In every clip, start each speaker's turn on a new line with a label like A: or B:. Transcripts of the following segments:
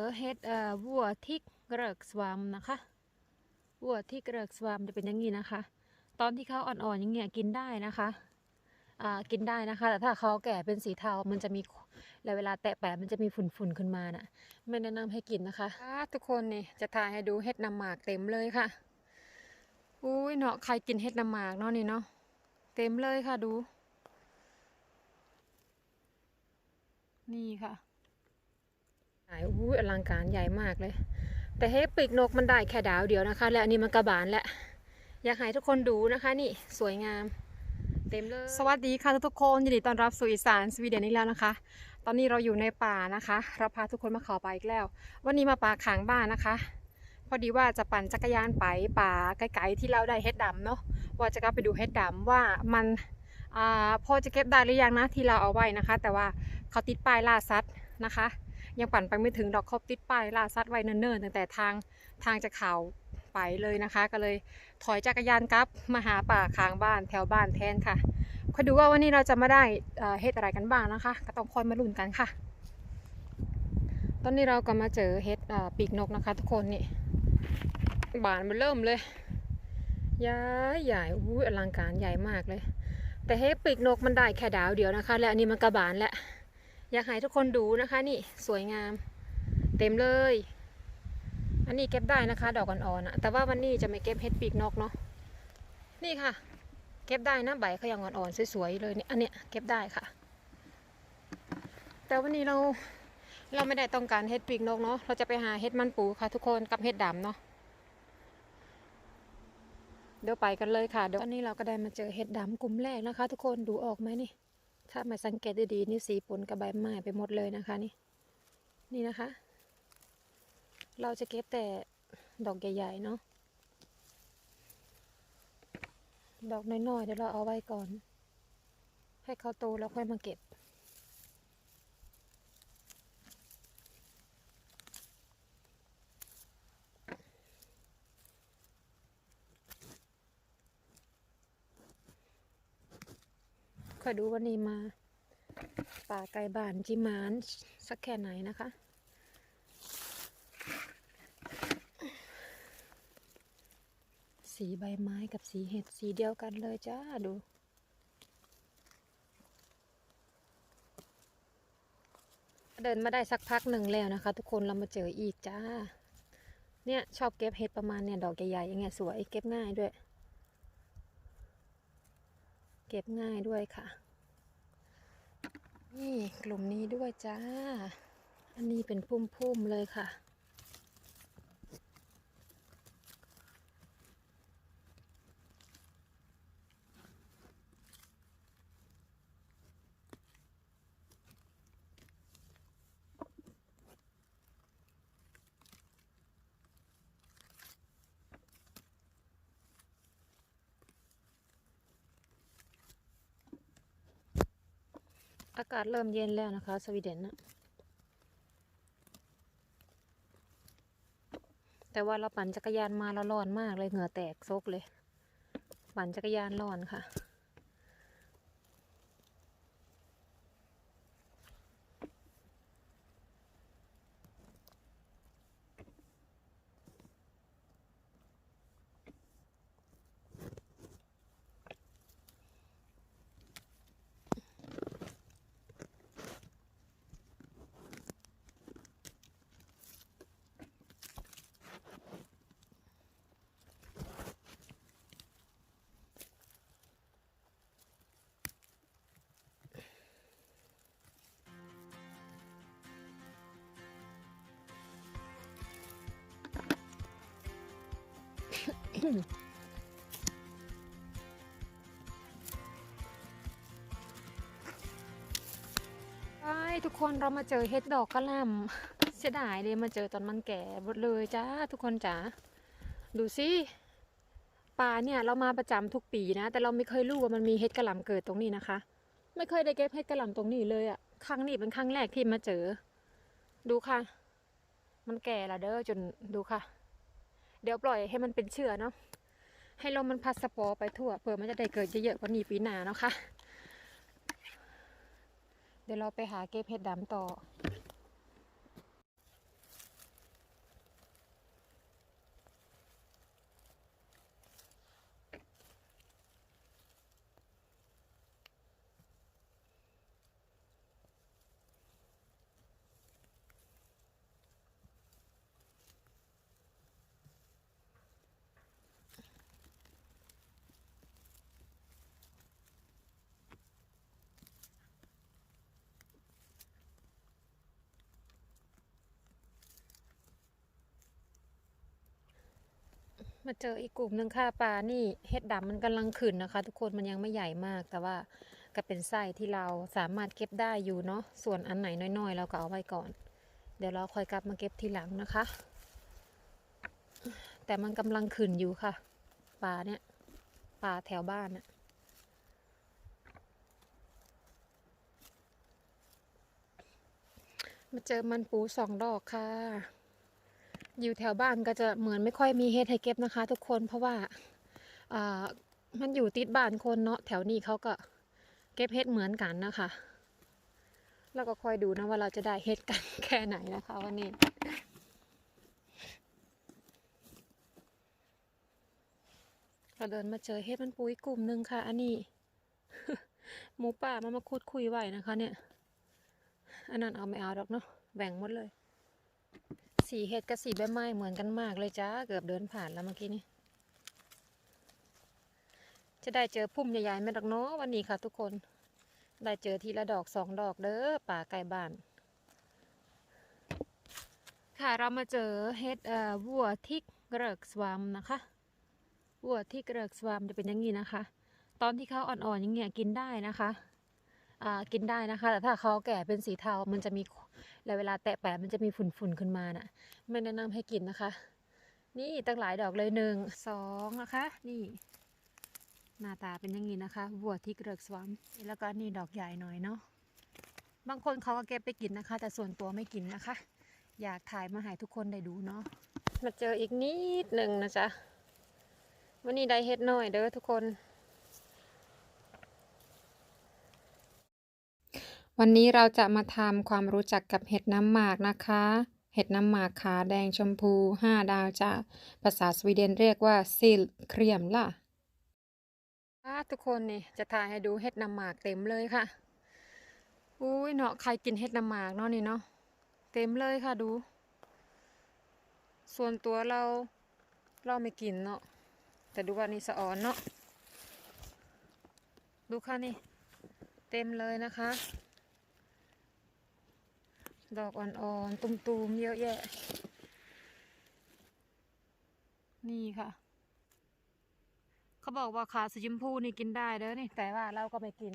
A: อเฮ็ดเอ่อวัวทิกเกริกสวามนะคะวัวที่เกริกสวามจะเป็นอย่างนี้นะคะ ตอนที่เขาอ่อนๆอย่างเงี้ยกินได้นะคะอ่ากินได้นะคะ แต่ถ้าเขาแก่เป็นสีเทามันจะมีแล้วเวลาแตะแปะมันจะมีฝุ่นๆขึ้นมาน่ะ ไม่แนะนำให้กินนะคะทุกคนนี่จะถ่ายให้ดูเฮ็ดน้ำหมากเต็มเลยค่ะอุ้ยเนาะใครกินเฮ็ดน้ำหมากเนาะนี่เนาะเต็มเลยค่ะดู นี่ค่ะ ใหญ่อู้ยอลังการใหญ่มากเลย แต่ให้ปีกนกมันได้แค่ดาวเดียวนะคะ และอันนี้มันกระบาลและอยากให้ทุกคนดูนะคะ นี่สวยงาม เต็มเลยสวัสดีค่ะทุกคนยินดีต้อนรับสู่อีสานสวีเดนอีกแล้วนะคะ ตอนนี้เราอยู่ในป่านะคะ เราพาทุกคนมาขอป่าอีกแล้ว วันนี้มาป่าขางบ้านนะคะ พอดีว่าจะปั่นจักรยานไปป่าไกลๆที่เราได้เฮ็ดดำเนาะว่าจะกลับไปดูเฮ็ดดำว่ามันอพอจะเก็บได้หรือยังนะที่เราเอาไว้นะคะ แต่ว่าเขาติดป้ายล่าสัตว์นะคะ ยังปั่นไปไม่ถึงดอกครบติดป้ายล่าสัตว์ไว้เนิ่นๆตั้งแต่ทางทางจะเข่าไปเลยนะคะ ก็เลยถอยจักรยานกลับมาหาป่าข้างบ้านแถวบ้านแทนค่ะคอยดูว่าวันนี้เราจะมาได้เอ่อเฮ็ดอะไรกันบ้างนะคะ ก็ต้องคอยมาลุ้นกันค่ะ ตอนนี้เราก็มาเจอเฮ็ดปีกนกนะคะ ทุกคนนี่บานมันเริ่มเลยใหญ่ใหญ่อู้อลังการใหญ่มากเลย แต่เฮ็ดปีกนกมันได้แค่ดาวเดียวนะคะ และอันนี้มันกระบาลแหละ อยากให้ทุกคนดูนะคะ นี่สวยงาม เต็มเลย อันนี้เก็บได้นะคะ ดอกอ่อนๆอะแต่ว่าวันนี้จะไม่เก็บเห็ดปีกนกเนาะนี่ค่ะ เก็บได้นะใบเขายังอ่อนๆสวยๆเลยเนี่ยอันเนี้ยเก็บได้ค่ะ แต่วันนี้เราเราไม่ได้ต้องการเห็ดปีกนกเนาะเราจะไปหาเห็ดมันปูค่ะ ทุกคนกับเห็ดดำเนาะเดี๋ยวไปกันเลยค่ะ เดี๋ยวตอนนี้เราก็ได้มาเจอเห็ดดำกลุ่มแรกนะคะ ทุกคนดูออกไหมนี่ ถ้ามาสังเกตดีๆนี่สีปนกับใบไม้ไปหมดเลยนะคะนี่ นี่นะคะ เราจะเก็บแต่ดอกใหญ่ๆเนาะ ดอกน้อยๆเดี๋ยวเราเอาไว้ก่อน ให้เขาโตแล้วค่อยมาเก็บ อยดูวันนี้มา ป่าไก่บ้านจิมานสักแค่ไหนนะคะสีใบไม้กับสีเห็ดสีเดียวกันเลยจ้าดู เดินมาได้สักพักหนึ่งแล้วนะคะ ทุกคนเรามาเจออีกจ้า เนี่ยชอบเก็บเห็ดประมาณเนี่ยดอกใหญ่ๆอย่างเงี้ยสวยเก็บง่ายด้วย เก็บง่ายด้วยค่ะ นี่กลุ่มนี้ด้วยจ้า อันนี้เป็นพุ่มๆเลยค่ะ อากาศเริ่มเย็นแล้วนะคะ สวีเดนนะแต่ว่าเราปั่นจักรยานมาเราร้อนมากเลยเหงื่อแตกซกเลย ปั่นจักรยานร้อนค่ะ ไปทุกคนเรามาเจอเห็ดดอกกระหล่ำเสียดายเลยมาเจอตอนมันแก่หมดเลยจ้าทุกคนจ๋าดูสิป่าเนี่ยเรามาประจำทุกปีนะ แต่เราไม่เคยรู้ว่ามันมีเห็ดกระหล่ำเกิดตรงนี้นะคะ ไม่เคยได้เก็บเห็ดกระหล่ำตรงนี้เลยอะ่ะครั้งนี้เป็นครั้งแรกที่มาเจอ ดูค่ะ มันแก่ละเด้อจนดูค่ะ เดี๋ยวปล่อยให้มันเป็นเชื้อเนาะให้ลมมันพัดสปอร์ไปทั่วเผื่อมันจะได้เกิดเยอะๆกว่านี้ปีหน้าเนาะค่ะเดี๋ยวเราไปหาเก็บเห็ดดำต่อ มาเจออีกกลุ่มหนึ่งค่ะปลานี่เห็ดดำมันกำลังขึ้นนะคะ ทุกคนมันยังไม่ใหญ่มาก แต่ว่าก็เป็นไส้ที่เราสามารถเก็บได้อยู่เนาะส่วนอันไหนน้อยๆ เราก็เอาไว้ก่อน เดี๋ยวเราค่อยกลับมาเก็บทีหลังนะคะ แต่มันกำลังขึ้นอยู่ค่ะปลาเนี่ยปลาแถวบ้านน่ะมาเจอมันปูสองดอกค่ะ อยู่แถวบ้านก็จะเหมือนไม่ค่อยมีเฮ็ดให้เก็บนะคะ ทุกคนเพราะว่าอ่ามันอยู่ติดบ้านคนเนาะแถวนี้เขาก็เก็บเฮ็ดเหมือนกันนะคะ แล้วก็คอยดูนะว่าเราจะได้เฮ็ดกันแค่ไหนนะคะวันนี้เราเดินมาเจอเฮ็ดมันปุ๋ยกลุ่มหนึ่งค่ะ อันนี้ หมูป่ามามาคุดคุยไว้นะคะ เนี่ย อันนั้นเอาไม่เอาดอกเนาะแบ่งหมดเลย สีเห็ดกับสีใบไม้เหมือนกันมากเลยจ้าเกือบเดินผ่านแล้วเมื่อกี้นี้จะได้เจอพุ่มใหญ่ๆไหมดอกเนาะวันนี้ค่ะทุกคน ได้เจอทีละดอกสองดอกเด้อป่าไก่บ้าน ค่ะเรามาเจอเห็ดเอ่อวัวทิกเกริกสวามนะคะวัวทิกเกริกสวามจะเป็นอย่างนี้นะคะ ตอนที่เขาอ่อนๆอย่างเงี้ยกินได้นะคะอ่ากินได้นะคะ แต่ถ้าเขาแก่เป็นสีเทามันจะมี แล้วเวลาแตะแปะมันจะมีฝุ่นๆขึ้นมาน่ะ ไม่แนะนำให้กินนะคะ นี่ตั้งหลายดอกเลยหนึ่งสองนะคะ นี่ หน้าตาเป็นอย่างนี้นะคะวัวที่เกลือกสวมแล้วก็นี่ดอกใหญ่หน่อยเนาะบางคนเขาก็เก็บไปกินนะคะ แต่ส่วนตัวไม่กินนะคะ อยากถ่ายมาให้ทุกคนได้ดูเนาะมาเจออีกนิดหนึ่งนะจ๊ะวันนี้ได้เฮ็ดหน่อยเด้อทุกคน วันนี้เราจะมาทำความรู้จักกับเห็ดน้ำหมากนะคะ เห็ดน้ำหมากขาแดงชมพู 5 ดาวจากภาษาสวีเดนเรียกว่าซิลเครียมล่ะทุกคนนี่จะถ่ายให้ดูเห็ดน้ำหมากเต็มเลยค่ะ อุ้ยเนาะใครกินเห็ดน้ำหมากเนาะนี่เนาะเต็มเลยค่ะดู ส่วนตัวเราเราไม่กินเนาะแต่ดูว่านี่สะออนเนาะดูค่ะนี่ เต็มเลยนะคะ ดอกอ่อนๆตุมๆเยอะแยะ นี่ค่ะ เขาบอกว่าขาสีชมพูนี่กินได้เด้อนี่ แต่ว่าเราก็ไม่กิน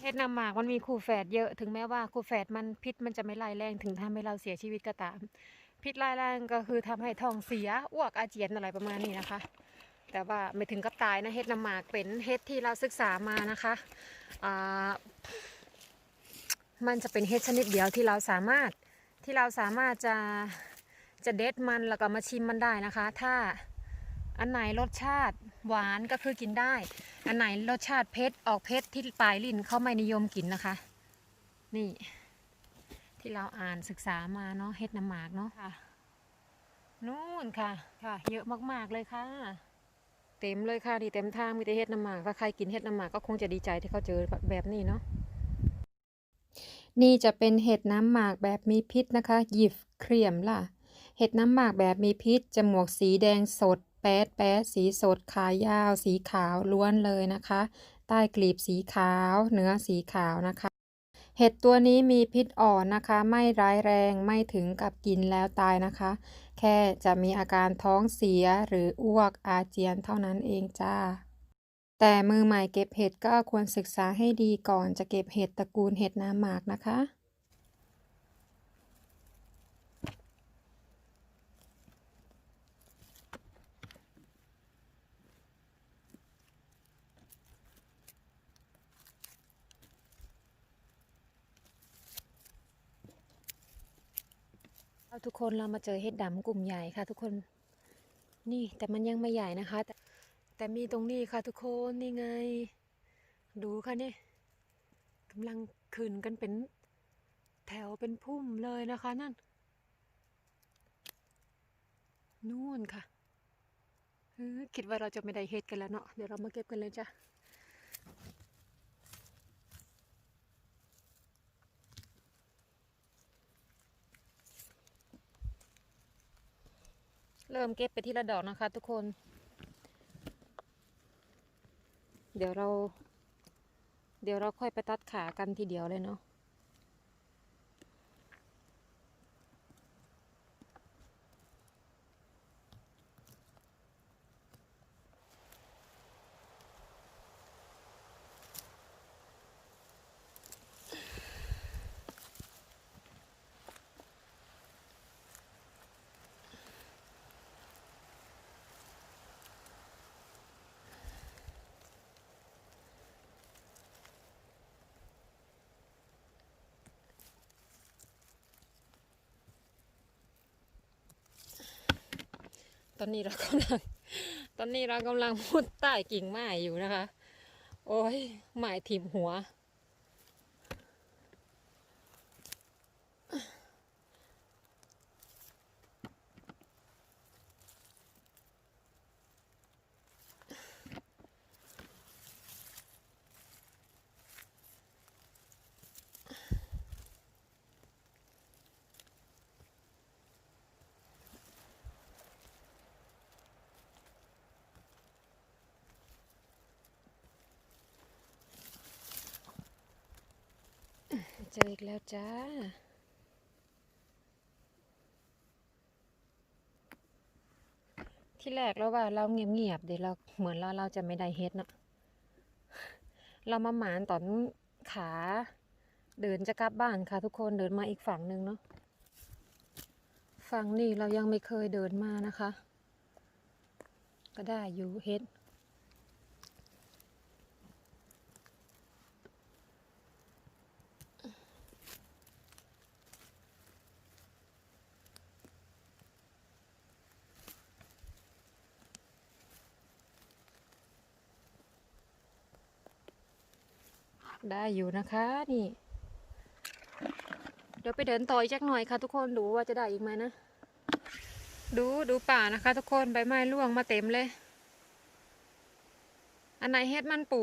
A: เห็ดนำหมากมันมีคู่แฝดเยอะถึงแม้ว่าคู่แฝดมันพิษมันจะไม่ไล่แรงถึงทำให้เราเสียชีวิตก็ตาม พิษไล่แรงก็คือทำให้ท้องเสียอ้วกอาเจียนอะไรประมาณนี้นะคะ แต่ว่าไม่ถึงกับตายนะเห็ดนำหมากเป็นเห็ดที่เราศึกษามานะคะอ่า มันจะเป็นเห็ดชนิดเดียวที่เราสามารถที่เราสามารถจะจะเด็ดมันแล้วก็มาชิมมันได้นะคะ ถ้าอันไหนรสชาติหวานก็คือกินได้ อันไหนรสชาติเผ็ดออกเผ็ดที่ปลายลิ้นเขาไม่นิยมกินนะคะ นี่ ที่เราอ่านศึกษามาเนาะเห็ดน้ำหมากเนาะค่ะนู่นค่ะ ค่ะ เยอะมากๆเลยค่ะ เต็มเลยค่ะดีเต็มทางมีแต่เห็ดน้ำหมากถ้าใครกินเห็ดน้ำหมากก็คงจะดีใจที่เขาเจอแบบนี้เนาะ นี่จะเป็นเห็ดน้ำหมากแบบมีพิษนะคะ หยิบเครียมล่ะ เห็ดน้ำหมากแบบมีพิษจมูกสีแดงสด แป๊ดแป๊ดสีสดขายาว สีขาวล้วนเลยนะคะ ใต้กลีบสีขาวเนื้อสีขาวนะคะเห็ดตัวนี้มีพิษอ่อนนะคะ ไม่ร้ายแรงไม่ถึงกับกินแล้วตายนะคะ แค่จะมีอาการท้องเสียหรืออ้วกอาเจียนเท่านั้นเองจ้า แต่มือใหม่เก็บเห็ดก็ควรศึกษาให้ดีก่อนจะเก็บเห็ดตระกูลเห็ดน้ำหมากนะคะเอาทุกคนเรามาเจอเห็ดดำกลุ่มใหญ่ค่ะทุกคน นี่แต่มันยังไม่ใหญ่นะคะแต่ แต่มีตรงนี้ค่ะทุกคนนี่ไง ดูค่ะนี่กำลังขึ้นกันเป็นแถวเป็นพุ่มเลยนะคะนั่น นู่นค่ะคิดว่าเราจะไม่ได้เห็ดกันแล้วเนาะเดี๋ยวเรามาเก็บกันเลยจ้ะเริ่มเก็บไปทีละดอกนะคะทุกคน เดี๋ยวเรา เดี๋ยวเราค่อยไปตัดขากันทีเดียวเลยเนาะ ตอนนี้เรากำลัง ตอนนี้เรากำลังมุดใต้กิ่งไม้อยู่นะคะ โอ้ยไม้ถิ่มหัว เจออีกแล้วจ้า ที่แรกเราว่าเราเงียบๆเดี๋ยวเราเหมือนเราเราจะไม่ได้เฮ็ดเนาะเรามาหมานตอนขาเดินจะกลับบ้านค่ะทุกคนเดินมาอีกฝั่งหนึ่งเนาะฝั่งนี้เรายังไม่เคยเดินมานะคะ ก็ได้อยู่เฮ็ด ได้อยู่นะคะนี่ เดี๋ยวไปเดินต่ออีกจักหน่อยค่ะทุกคนดูว่าจะได้อีกไหมนะ ดูดูป่านะคะ ทุกคนใบไม้ร่วงมาเต็มเลย อันไหนเฮ็ดมันปู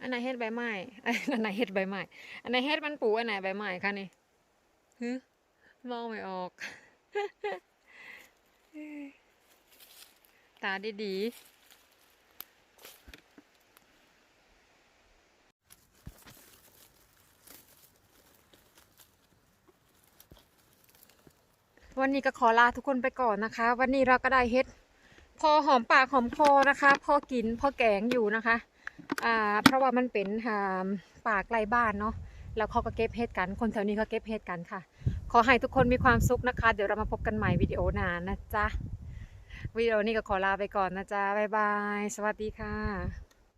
A: อันไหนเฮ็ดใบไม้อันไหนเฮ็ดใบไม้อันไหนเฮ็ดมันปูอันไหนใบไม้คะนี่ฮึมองไม่ออก ตาดีๆ วันนี้ก็ขอลาทุกคนไปก่อนนะคะ วันนี้เราก็ได้เฮ็ด พอหอมปากหอมคอนะคะ พอกินพอแกงอยู่นะคะ อ่า เพราะว่ามันเป็นหามปากไกลบ้านเนาะแล้วเขาก็เก็บเฮ็ดกัน คนแถวนี้เขาเก็บเฮ็ดกันค่ะ ขอให้ทุกคนมีความสุขนะคะ เดี๋ยวเรามาพบกันใหม่วิดีโอหน้านะจ๊ะวิดีโอนี้ก็ขอลาไปก่อนนะจ๊ะบ๊ายบาย สวัสดีค่ะ